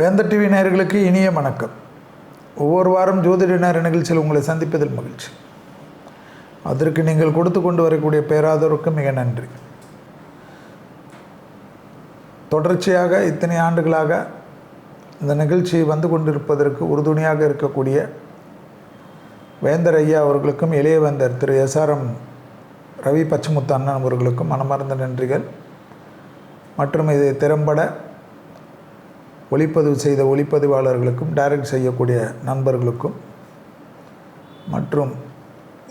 வேந்த TV நேயர்களுக்கு இனிய வணக்கம். ஒவ்வொரு வாரம் ஜோதிட நேர நிகழ்ச்சியில் உங்களை சந்திப்பதில் மகிழ்ச்சி. அதற்கு நீங்கள் கொடுத்து கொண்டு வரக்கூடிய பேராதரவுக்கு மிக நன்றி. தொடர்ச்சியாக இத்தனை ஆண்டுகளாக இந்த நிகழ்ச்சி வந்து கொண்டிருப்பதற்கு உறுதுணையாக இருக்கக்கூடிய வேந்தர் ஐயா அவர்களுக்கும் இளையவேந்தர் திரு எஸ்ஆர்எம் ரவி பச்சமுத்து அண்ணன் அவர்களுக்கும் மனமார்ந்த நன்றிகள். மற்றும் இதை திறம்பட ஒளிப்பதிவு செய்த ஒளிப்பதிவாளர்களுக்கும் டைரக்ட் செய்யக்கூடிய நண்பர்களுக்கும் மற்றும்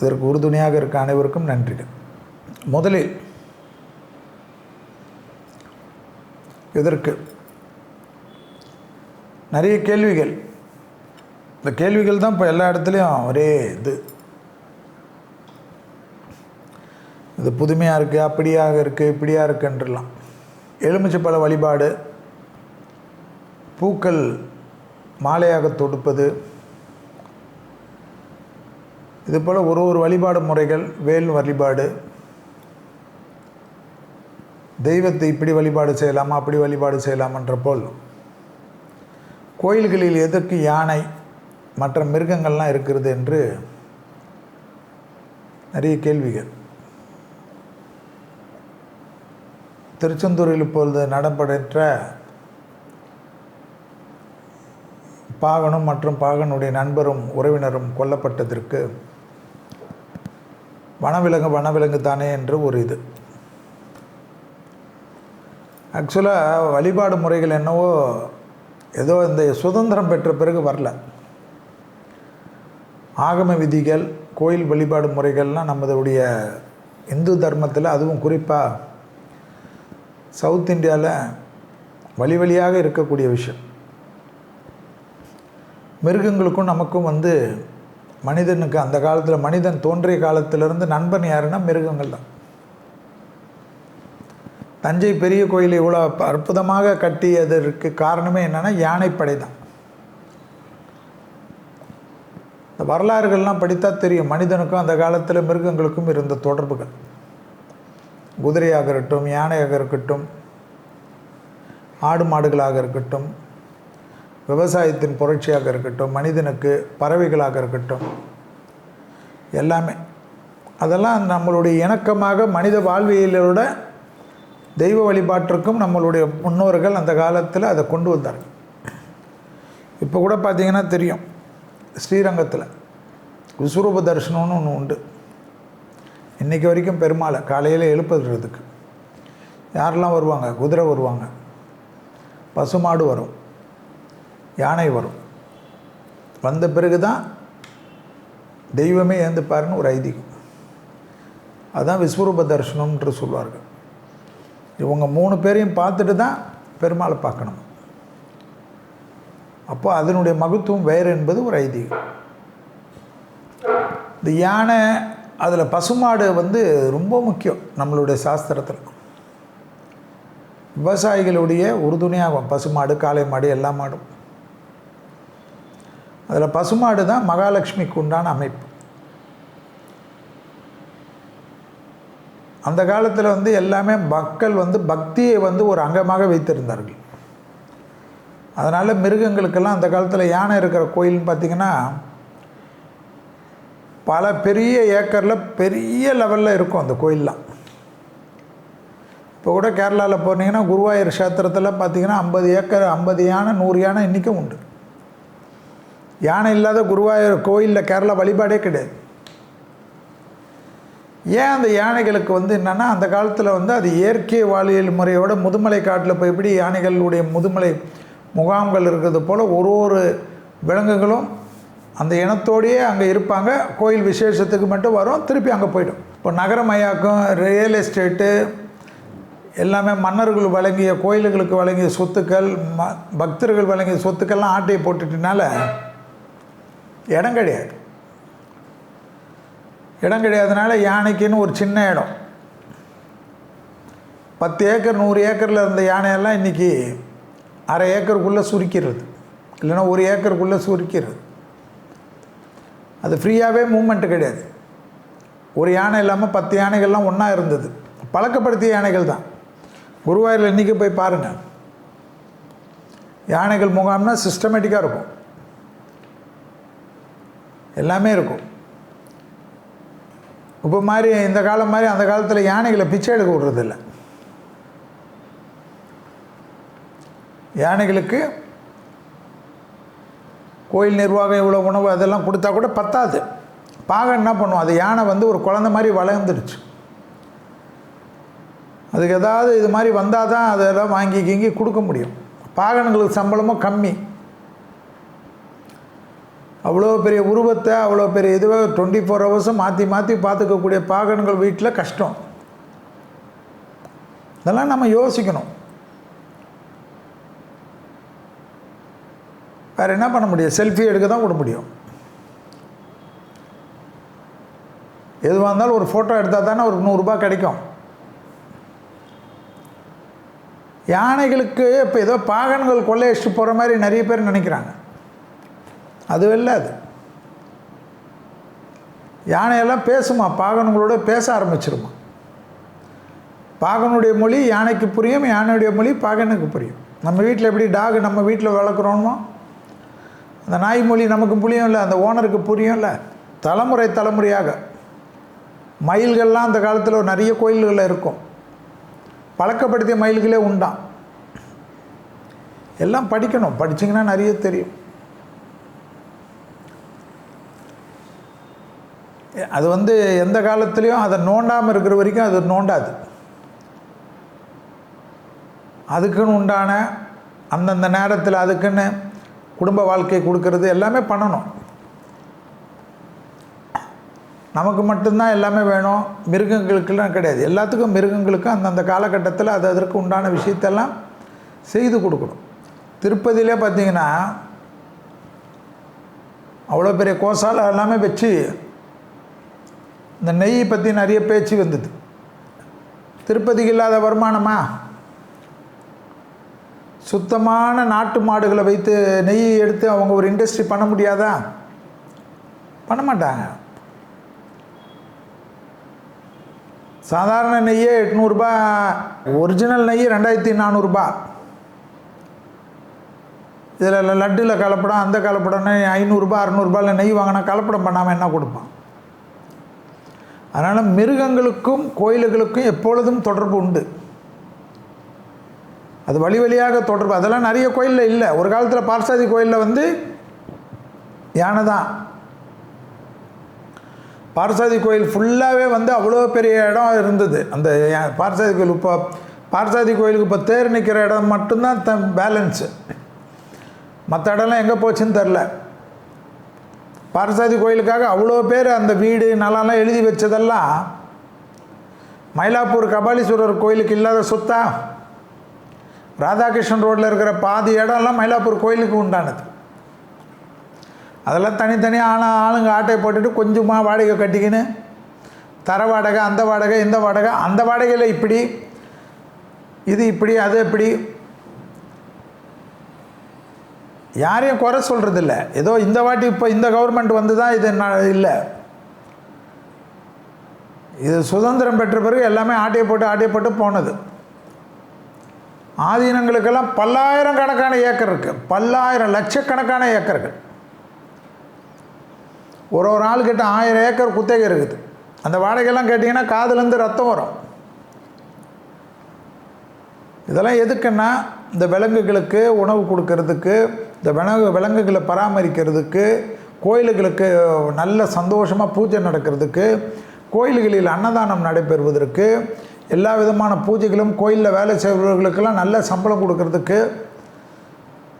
இதற்கு உறுதுணையாக இருக்க அனைவருக்கும் நன்றிகள். முதலில் இதற்கு நிறைய கேள்விகள். இந்த கேள்விகள் தான் இப்போ எல்லா இடத்துலையும் ஒரே இது. இது புதுமையாக இருக்குது அப்படியாக இருக்குது இப்படியாக இருக்குன்றலாம். எலுமிச்சைப்பழ வழிபாடு பூக்கள் மாலையாக தொடுப்பது. இதுபோல் ஒரு ஒரு வழிபாடு முறைகள் வேல் வழிபாடு. தெய்வத்தை இப்படி வழிபாடு செய்யலாமா அப்படி வழிபாடு செய்யலாமன்ற போல். கோயில்களில் எதற்கு யானை மற்ற மிருகங்கள்லாம் இருக்கிறது என்று நிறைய கேள்விகள். திருச்செந்தூரில் இப்பொழுது நடப்படைற்ற பாகனும் மற்றும் பாகனுடைய நண்பரும் உறவினரும் கொல்லப்பட்டதற்கு வனவிலங்கு வனவிலங்கு தானே என்று ஒரு இது. ஆக்சுவலாக வழிபாடு முறைகள் என்னவோ ஏதோ இந்த சுதந்திரம் பெற்ற பிறகு வரல. ஆகம விதிகள் கோயில் வழிபாடு முறைகள்லாம் நம்மளுடைய இந்து தர்மத்தில் அதுவும் குறிப்பாக சவுத் இந்தியாவில் வழி வழியாக இருக்கக்கூடிய விஷயம். மிருகங்களுக்கும் நமக்கும் வந்து மனிதனுக்கு அந்த காலத்தில் மனிதன் தோன்றிய காலத்திலிருந்து நண்பன் யாருன்னா மிருகங்கள் தான். தஞ்சை பெரிய கோயில் இவ்வளோ அற்புதமாக கட்டியதற்கு காரணமே என்னென்னா யானைப்படை தான். இந்த வரலாறுகள்லாம் படித்தா தெரியும். மனிதனுக்கும் அந்த காலத்தில் மிருகங்களுக்கும் இருந்த தொடர்புகள். குதிரையாக இருக்கட்டும் யானையாக இருக்கட்டும் ஆடு மாடுகளாக இருக்கட்டும் விவசாயத்தின் புரட்சியாக இருக்கட்டும் மனிதனுக்கு பறவைகளாக இருக்கட்டும் எல்லாமே. அதெல்லாம் நம்மளுடைய இணக்கமாக மனித வாழ்வியலோட தெய்வ வழிபாட்டிற்கும் நம்மளுடைய முன்னோர்கள் அந்த காலத்தில் அதை கொண்டு வந்தார்கள் இப்போ கூட பார்த்தீங்கன்னா தெரியும் ஸ்ரீரங்கத்தில் விஸ்வரூப தரிசனம்னு ஒன்று உண்டு. இன்றைக்கி வரைக்கும் பெருமாளை காலையில் எழுப்புறதுக்கு. யாரெல்லாம் வருவாங்க? குதிரை வருவாங்க. பசுமாடு வரும். யானை வரும். வந்த பிறகு தான் தெய்வமே ஏந்துப்பாருன்னு ஒரு ஐதீகம். அதுதான் விஸ்வரூப தரிசனம்ன்று சொல்வார்கள். இவங்க மூணு பேரையும் பார்த்துட்டு தான் பெருமாளை பார்க்கணும். அப்போ அதனுடைய மகத்துவம் வேறு என்பது ஒரு ஐதீகம். இந்த யானை அதில் பசுமாடு வந்து ரொம்ப முக்கியம் நம்மளுடைய சாஸ்திரத்தில். விவசாயிகளுடைய உறுதுணையாகும். பசுமாடு காளை மாடு எல்லா மாடும். அதில் பசுமாடு தான் மகாலட்சுமிக்கு உண்டான அமைப்பு. அந்த காலத்தில் வந்து எல்லாமே மக்கள் வந்து பக்தியை வந்து ஒரு அங்கமாக வைத்திருந்தார்கள். அதனால் மிருகங்களுக்கெல்லாம் அந்த காலத்தில் யானை இருக்கிற கோயில்னு பார்த்திங்கன்னா பல பெரிய ஏக்கரில் பெரிய லெவலில் இருக்கும் அந்த கோயிலெலாம். இப்போ கூட கேரளாவில் போனீங்கன்னா குருவாயூர் கஷேத்திரத்தில் பார்த்திங்கன்னா ஐம்பது ஏக்கர் ஐம்பது யானை நூறு யானை இன்றைக்கும் உண்டு. யானை இல்லாத குருவாயூர் கோயிலில் கேரளா வழிபாடே கிடையாது. ஏன் அந்த யானைகளுக்கு வந்து என்னென்னா அந்த காலத்தில் வந்து அது இயற்கை வாழ்வியல் முறையோட முதுமலை காட்டில் இப்போ எப்படி யானைகளுடைய முதுமலை முகாம்கள் இருக்கிறது போல் ஒரு ஒரு விலங்குகளும் அந்த இனத்தோடையே அங்கே இருப்பாங்க. கோயில் விசேஷத்துக்கு மட்டும் வரும் திருப்பி அங்கே போய்டும். இப்போ நகரமயாக்கும் ரியல் எஸ்டேட்டு எல்லாமே மன்னர்கள் வழங்கிய கோயில்களுக்கு வழங்கிய சொத்துக்கள் ம பக்தர்கள் வழங்கிய சொத்துக்கள்லாம் ஆட்டையை போட்டுட்டனால இடம் கிடையாது. இடம் கிடையாதுனால யானைக்குன்னு ஒரு சின்ன இடம். பத்து ஏக்கர் நூறு ஏக்கரில் இருந்த யானையெல்லாம் இன்றைக்கி அரை ஏக்கருக்குள்ளே சுருக்கிறது. இல்லைன்னா ஒரு ஏக்கருக்குள்ளே சுருக்கிறது. அது ஃப்ரீயாகவே மூமெண்ட்டு கிடையாது. ஒரு யானை இல்லாமல் பத்து யானைகள்லாம் ஒன்றா இருந்தது. பழக்கப்படுத்திய யானைகள் தான். குருவாயூரில் இன்றைக்கி போய் பாருங்கள் யானைகள் முகாம்னா சிஸ்டமேட்டிக்காக இருக்கும். எல்லாமே இருக்கும். இப்போ மாதிரி இந்த காலம் மாதிரி அந்த காலத்தில் யானைகளை பிச்சை எடுக்க விடுறதில்ல. யானைகளுக்கு கோயில் நிர்வாகம் இவ்வளோ உணவு அதெல்லாம் கொடுத்தா கூட பத்தாது. பாகன் என்ன பண்ணுவோம் அது யானை வந்து ஒரு குழந்த மாதிரி வளர்ந்துருச்சு. அதுக்கு ஏதாவது இது மாதிரி வந்தால் தான் அதெல்லாம் வாங்கி கீங்கி கொடுக்க முடியும். பாகன்களுக்கு சம்பளமும் கம்மி. அவ்வளோ பெரிய உருவத்தை அவ்வளோ பெரிய இதுவை டுவெண்ட்டி ஃபோர் ஹவர்ஸும் மாற்றி மாற்றி பார்த்துக்கக்கூடிய பாகன்கள் வீட்டில் கஷ்டம். இதெல்லாம் நம்ம யோசிக்கணும். வேறு என்ன பண்ண முடியும்? செல்ஃபி எடுக்க தான் விட முடியும். எதுவாக இருந்தாலும் ஒரு ஃபோட்டோ எடுத்தால் தானே ஒரு நூறுரூபா கிடைக்கும். யானைகளுக்கு இப்போ ஏதோ பாகன்கள் கொள்ளையடிச்சிட்டு போகிற மாதிரி நிறைய பேர் நினைக்கிறாங்க. அது இல்லை அது. யானையெல்லாம் பேசுமா? பாகனுங்களோட பேச ஆரம்பிச்சிருமா? பாகனுடைய மொழி யானைக்கு புரியும் யானையுடைய மொழி பாகனுக்கு புரியும். நம்ம வீட்டில் எப்படி டாக் நம்ம வீட்டில் வளர்க்குறோமோ? அந்த நாய் மொழி நமக்கு புரியும் இல்லை அந்த ஓனருக்கு புரியும் இல்லை தலைமுறை தலைமுறையாக. மயில்கள்லாம் அந்த காலத்தில் நிறைய கோயில்களில் இருக்கும். பழக்கப்படுத்திய மயில்களே உண்டாம். எல்லாம் படிக்கணும். படிச்சிங்கன்னா நிறைய தெரியும். அது வந்து எந்த காலத்துலேயும் அதை நோண்டாமல் இருக்கிற வரைக்கும் அது நோண்டாது. அதுக்குன்னு உண்டான அந்தந்த நேரத்தில் அதுக்குன்னு குடும்ப வாழ்க்கை கொடுக்கறது எல்லாமே பண்ணணும். நமக்கு மட்டும்தான் எல்லாமே வேணும். மிருகங்களுக்கெல்லாம் கிடையாது. எல்லாத்துக்கும் மிருகங்களுக்கும் அந்தந்த காலகட்டத்தில் அது அதற்கு உண்டான விஷயத்தெல்லாம் செய்து கொடுக்கணும். திருப்பதியிலே பார்த்தீங்கன்னா அவ்வளோ பெரிய கோசாலை எல்லாமே வச்சு இந்த நெய் பற்றி நிறைய பேச்சு வந்தது. திருப்பதிக்கு இல்லாத வருமானமா? சுத்தமான நாட்டு மாடுகளை வைத்து நெய் எடுத்து அவங்க ஒரு இண்டஸ்ட்ரி பண்ண முடியாதா? பண்ண மாட்டாங்க. சாதாரண நெய்யே எட்நூறுபா ஒரிஜினல் நெய் ரெண்டாயிரத்தி நானூறுரூபா இதில் லட்டில் கலப்படம் அந்த கலப்படம்னு ஐநூறுரூபா அறநூறுபாயில் நெய் வாங்கினா கலப்படம் பண்ணாமல் என்ன கொடுப்பான்? அதனால் மிருகங்களுக்கும் கோயில்களுக்கும் எப்பொழுதும் தொடர்பு உண்டு. அது வழி வழியாக தொடர்பு. அதெல்லாம் நிறைய கோயிலில் இல்லை. ஒரு காலத்தில் பார்சாதி கோயிலில் வந்து யானை தான். பார்சாதி கோயில் ஃபுல்லாகவே வந்து அவ்வளோ பெரிய இடம் இருந்தது. அந்த யா- பார்சாதி கோயில் இப்போ பார்சாதி கோயிலுக்கு இப்போ தேர் நிற்கிற இடம் மட்டும்தான் த பேலன்ஸு மற்ற இடம்லாம் எங்கே போச்சுன்னு தெரில. பாரசாதி கோயிலுக்காக அவ்வளோ பேர் அந்த வீடு நலம்லாம் எழுதி வச்சதெல்லாம் மயிலாப்பூர் கபாலீஸ்வரர் கோயிலுக்கு இல்லாத சொத்தா? ராதாகிருஷ்ணன் ரோட்டில் இருக்கிற பாதி இடம்லாம் மயிலாப்பூர் கோயிலுக்கு உண்டானது. அதெல்லாம் தனித்தனியாக ஆனால் ஆளுங்க ஆட்டை போட்டுட்டு கொஞ்சமாக வாடகை கட்டிக்கின்னு தர வாடகை அந்த வாடகை இந்த வாடகை அந்த வாடகையில் இப்படி இது இப்படி அது இப்படி யாரையும் குறை சொல்கிறது இல்லை ஏதோ இந்த வாட்டி இப்போ இந்த கவர்மெண்ட் வந்து தான் இது என்ன இல்லை. இது சுதந்திரம் பெற்ற பிறகு எல்லாமே ஆட்டையை போட்டு ஆட்டையை போட்டு போனது. ஆதீனங்களுக்கெல்லாம் பல்லாயிரம் கணக்கான ஏக்கர் இருக்குது பல்லாயிரம் லட்சக்கணக்கான ஏக்கர்கள் ஒரு ஒரு ஆளுக்கிட்ட ஆயிரம் ஏக்கர் குத்தகை இருக்குது. அந்த வாடகையெல்லாம் கேட்டிங்கன்னா காதுலேருந்து ரத்தம் வரும். இதெல்லாம் எதுக்குன்னா இந்த விலங்குகளுக்கு உணவு கொடுக்கறதுக்கு இந்த விலங்கு விலங்குகளை பராமரிக்கிறதுக்கு கோயில்களுக்கு நல்ல சந்தோஷமாக பூஜை நடக்கிறதுக்கு கோயில்களில் அன்னதானம் நடைபெறுவதற்கு எல்லா விதமான பூஜைகளும் கோயிலில் வேலை செய்பவர்களுக்கெல்லாம் நல்ல சம்பளம் கொடுக்கறதுக்கு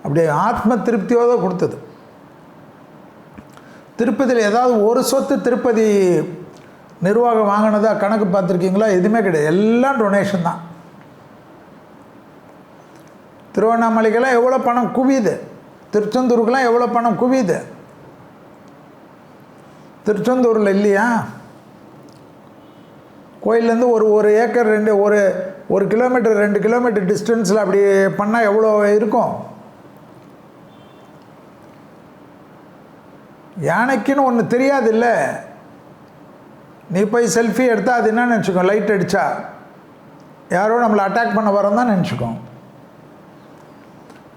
அப்படி ஆத்ம திருப்தியோடு கொடுத்தது. திருப்பதியில் ஏதாவது ஒரு சொத்து திருப்பதி நிர்வாகம் வாங்கினதா கணக்கு பார்த்துருக்கீங்களா? எதுவுமே கிடையாது. எல்லாம் டொனேஷன் தான். திருவண்ணாமலைக்கெல்லாம் எவ்வளோ பணம் குவியுது? திருச்செந்தூருக்கெல்லாம் எவ்வளோ பணம்? குவியுது. திருச்செந்தூரில் இல்லையா? கோயிலேருந்து ஒரு ஒரு ஏக்கர் ரெண்டு ஒரு ஒரு கிலோமீட்டர் ரெண்டு கிலோமீட்டர் டிஸ்டன்ஸில் அப்படி பண்ணால் எவ்வளோ இருக்கும்? யானைக்குன்னு ஒன்று தெரியாது இல்லை நீ போய் செல்ஃபி எடுத்தால் அது என்ன நினச்சிக்கோ. லைட் அடித்தா யாரோ நம்மளை அட்டாக் பண்ண வரோம் தான் நினச்சிக்கோ.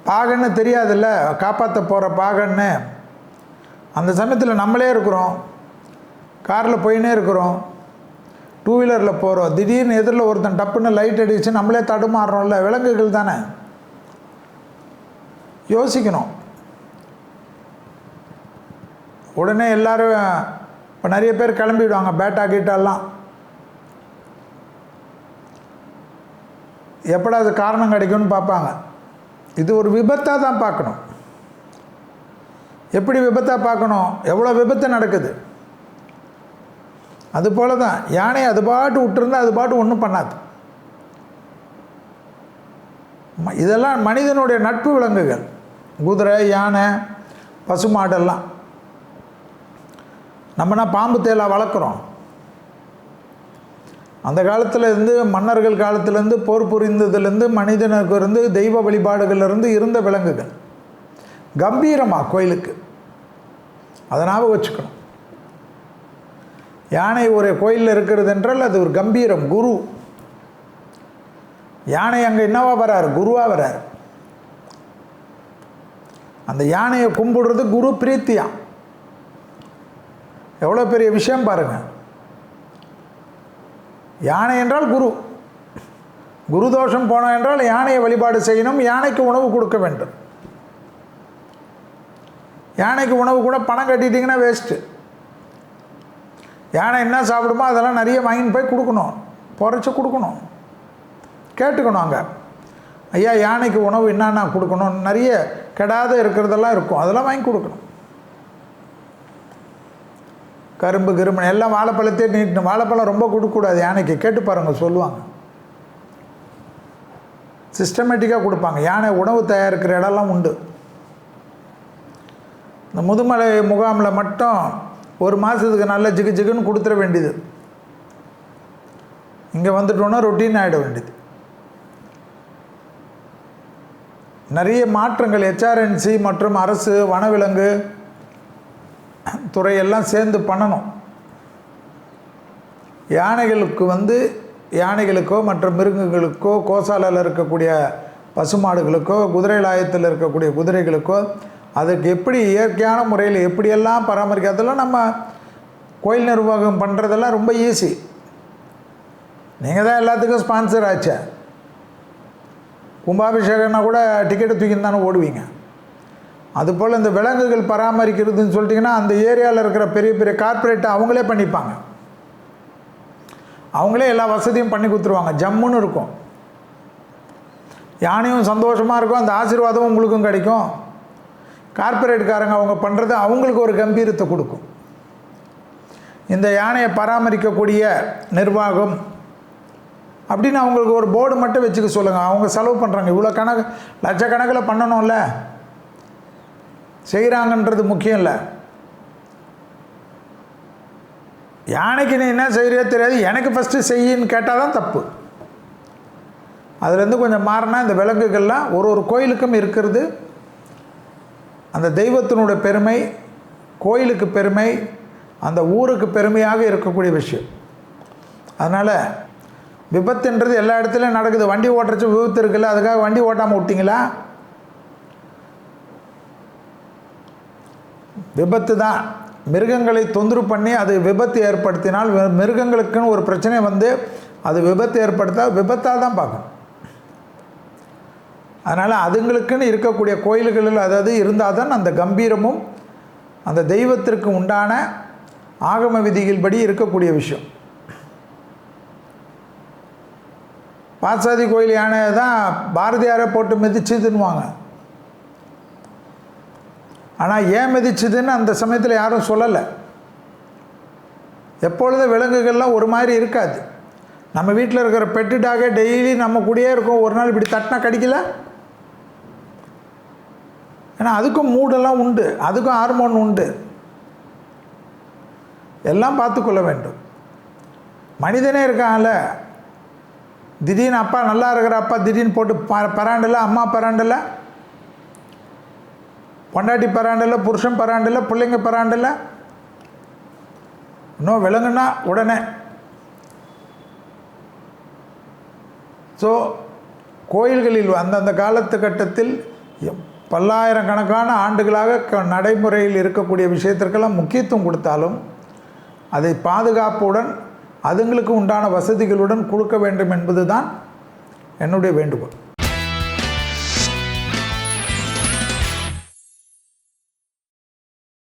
பாகன்னு தெரியாதுல்ல காப்பாற்ற போகிற பாகன்னு. அந்த சமயத்தில் நம்மளே இருக்கிறோம். காரில் போயினே இருக்கிறோம். டூ வீலரில் போகிறோம் திடீர்னு எதிரில் ஒருத்தன் டப்புன்னு லைட் அடிச்சு நம்மளே தடுமாறுறோம்ல விலங்குகள் தானே? யோசிக்கணும். உடனே எல்லோரும் இப்போ நிறைய பேர் கிளம்பிடுவாங்க பேட்டா கீட்டாலாம் எப்படா அது காரணம் கிடைக்கும்னு பார்ப்பாங்க. இது ஒரு விபத்தாக தான் பார்க்கணும். எப்படி விபத்தாக பார்க்கணும்? எவ்வளோ விபத்து நடக்குது? அது போல தான் யானை அது பாட்டு விட்டுருந்தா அது பாட்டு ஒன்றும் பண்ணாது. இதெல்லாம் மனிதனுடைய நட்பு விலங்குகள். குதிரை யானை பசுமாடெல்லாம் நம்மனா பாம்பு தேலா வளர்க்குறோம்? அந்த காலத்திலேருந்து மன்னர்கள் காலத்திலேருந்து போர் புரிந்ததுலேருந்து மனிதனுக்கு இருந்து தெய்வ வழிபாடுகள்லேருந்து இருந்த விலங்குகள். கம்பீரமாக கோயிலுக்கு. அதை ஞாபகம் வச்சுக்கணும். யானை ஒரு கோயிலில் இருக்கிறது என்றால் அது ஒரு கம்பீரம் குரு. யானை அங்கே என்னவா வராரு? குருவாக வராரு. அந்த யானையை கும்பிடுறது குரு பிரீத்தியா. எவ்வளோ பெரிய விஷயம் பாருங்கள் யானை என்றால் குரு. குரு தோஷம் போனோம் என்றால் யானையை வழிபாடு செய்யணும் யானைக்கு உணவு கொடுக்க வேண்டும். யானைக்கு உணவு கூட பணம் கட்டிட்டீங்கன்னா வேஸ்ட்டு யானை என்ன சாப்பிடுமோ அதெல்லாம் நிறைய வாங்கின்னு போய் கொடுக்கணும் பொறைச்சி கொடுக்கணும். கேட்டுக்கணும் அங்கே. ஐயா யானைக்கு உணவு என்னென்ன கொடுக்கணும் நிறைய கெடாத இருக்கிறதெல்லாம் இருக்கும் அதெல்லாம் வாங்கி கொடுக்கணும். கரும்பு கிரும்பு எல்லாம் வாழைப்பழத்தையே நீட்டணும். வாழைப்பழம் ரொம்ப கொடுக்கக்கூடாது. யானைக்கு கேட்டு பாருங்க சொல்லுவாங்க. சிஸ்டமேட்டிக்காக கொடுப்பாங்க. யானை உணவு தயாரிக்கிற இடம்லாம் உண்டு. இந்த முதுமலை முகாமில் மட்டும் ஒரு மாதத்துக்கு நல்ல ஜிகு ஜிகுன்னு கொடுத்துட வேண்டியது. இங்கே வந்துட்டோன்னா ரொட்டீன் ஆகிட வேண்டியது. நிறைய மாற்றங்கள் ஹெச்ஆர்என்சி மற்றும் அரசு வனவிலங்கு துறையெல்லாம் சேர்ந்து பண்ணணும். யானைகளுக்கு வந்து யானைகளுக்கோ மற்ற மிருகங்களுக்கோ கோசாலையில் இருக்கக்கூடிய பசுமாடுகளுக்கோ குதிரை லாயத்தில் இருக்கக்கூடிய குதிரைகளுக்கோ அதுக்கு எப்படி இயற்கையான முறையில் எப்படியெல்லாம் பராமரிக்கிறதெல்லாம் நம்ம கோயில் நிர்வாகம் பண்ணுறதெல்லாம் ரொம்ப ஈஸி நீங்கள் தான் எல்லாத்துக்கும் ஸ்பான்சர் ஆச்சே. கும்பாபிஷேகம்னா கூட டிக்கெட்டை தூக்கின்னு தானே ஓடுவீங்க. அதுபோல் இந்த விலங்குகள் பராமரிக்கிறதுன்னு சொல்லிட்டிங்கன்னா அந்த ஏரியாவில் இருக்கிற பெரிய பெரிய கார்ப்பரேட்டை அவங்களே பண்ணிப்பாங்க. அவங்களே எல்லா வசதியும் பண்ணி கொடுத்துருவாங்க. ஜம்முன்னு இருக்கும். யானையும் சந்தோஷமாக இருக்கும். அந்த ஆசீர்வாதமும் உங்களுக்கும் கிடைக்கும். கார்ப்பரேட்காரங்க அவங்க பண்ணுறது அவங்களுக்கு ஒரு கம்பீரத்தை கொடுக்கும். இந்த யானையை பராமரிக்கக்கூடிய நிர்வாகம் அப்படின்னு அவங்களுக்கு ஒரு போர்டு மட்டும் வச்சுக்க சொல்லுங்கள் அவங்க செலவு பண்ணுறாங்க இவ்வளோ கணக்கு லட்சக்கணக்கில் பண்ணணும்ல. செய்கிறாங்கன்றது முக்கியம் இல்லை யானைக்கு நீ என்ன செய்கிறியோ தெரியாது. எனக்கு ஃபஸ்ட்டு செய்யின்னு கேட்டால் தான் தப்பு. அதுலேருந்து கொஞ்சம் மாறினா இந்த விலங்குகள்லாம் ஒரு ஒரு கோயிலுக்கும் இருக்கிறது. அந்த தெய்வத்தினுடைய பெருமை கோயிலுக்கு பெருமை அந்த ஊருக்கு பெருமையாக இருக்கக்கூடிய விஷயம். அதனால் விபத்துன்றது எல்லா இடத்துலையும் நடக்குது. வண்டி ஓட்டுறச்சு விபத்து இருக்குல்ல அதுக்காக வண்டி ஓட்டாமல் விட்டிங்களா? விபத்து தான். மிருகங்களை தொந்தரவு பண்ணி அது விபத்து ஏற்படுத்தினால் மிருகங்களுக்குன்னு ஒரு பிரச்சனை வந்து அது விபத்து ஏற்படுத்தா விபத்தாக தான் பார்க்கும் அதனால் அதுங்களுக்குன்னு இருக்கக்கூடிய கோயில்களில் அதாவது இருந்தால் தான் அந்த கம்பீரமும் அந்த தெய்வத்திற்கு உண்டான ஆகம விதிகள் படி இருக்கக்கூடிய விஷயம். பாட்சாதி கோயில் யானையை தான் பாரதியாரை போட்டு மிதிச்சுதுன்னுவாங்க. ஆனால் ஏன் மிதிச்சுதுன்னு அந்த சமயத்தில் யாரும் சொல்லலை. எப்பொழுதும் விலங்குகள்லாம் ஒரு மாதிரி இருக்காது. நம்ம வீட்டில் இருக்கிற பெட்டு டாகே டெய்லி நம்ம கூடயே இருக்கும். ஒரு நாள் இப்படி தட்டினா கடிக்கல? ஏன்னா அதுக்கும் மூடெல்லாம் உண்டு. அதுக்கும் ஹார்மோன் உண்டு. எல்லாம் பார்த்துக்கொள்ள வேண்டும். மனிதனே இருக்கான்ல. திடீர்னு அப்பா நல்லா இருக்கிற அப்பா திடீர்னு போட்டு ப பராண்டில் அம்மா பராண்டில் பொண்டாட்டி பராண்டில் புருஷன் பராண்டில் பிள்ளைங்க பராண்டில் இன்னும் விலங்குனா உடனே. ஸோ கோயில்களில் அந்தந்த காலத்து கட்டத்தில் எ- பல்லாயிரக்கணக்கான ஆண்டுகளாக க நடைமுறையில் இருக்கக்கூடிய விஷயத்திற்கெல்லாம் முக்கியத்துவம் கொடுத்தாலும் அதை பாதுகாப்புடன் அதுங்களுக்கு உண்டான வசதிகளுடன் கொடுக்க வேண்டும் என்பது தான் என்னுடைய வேண்டுகோள்.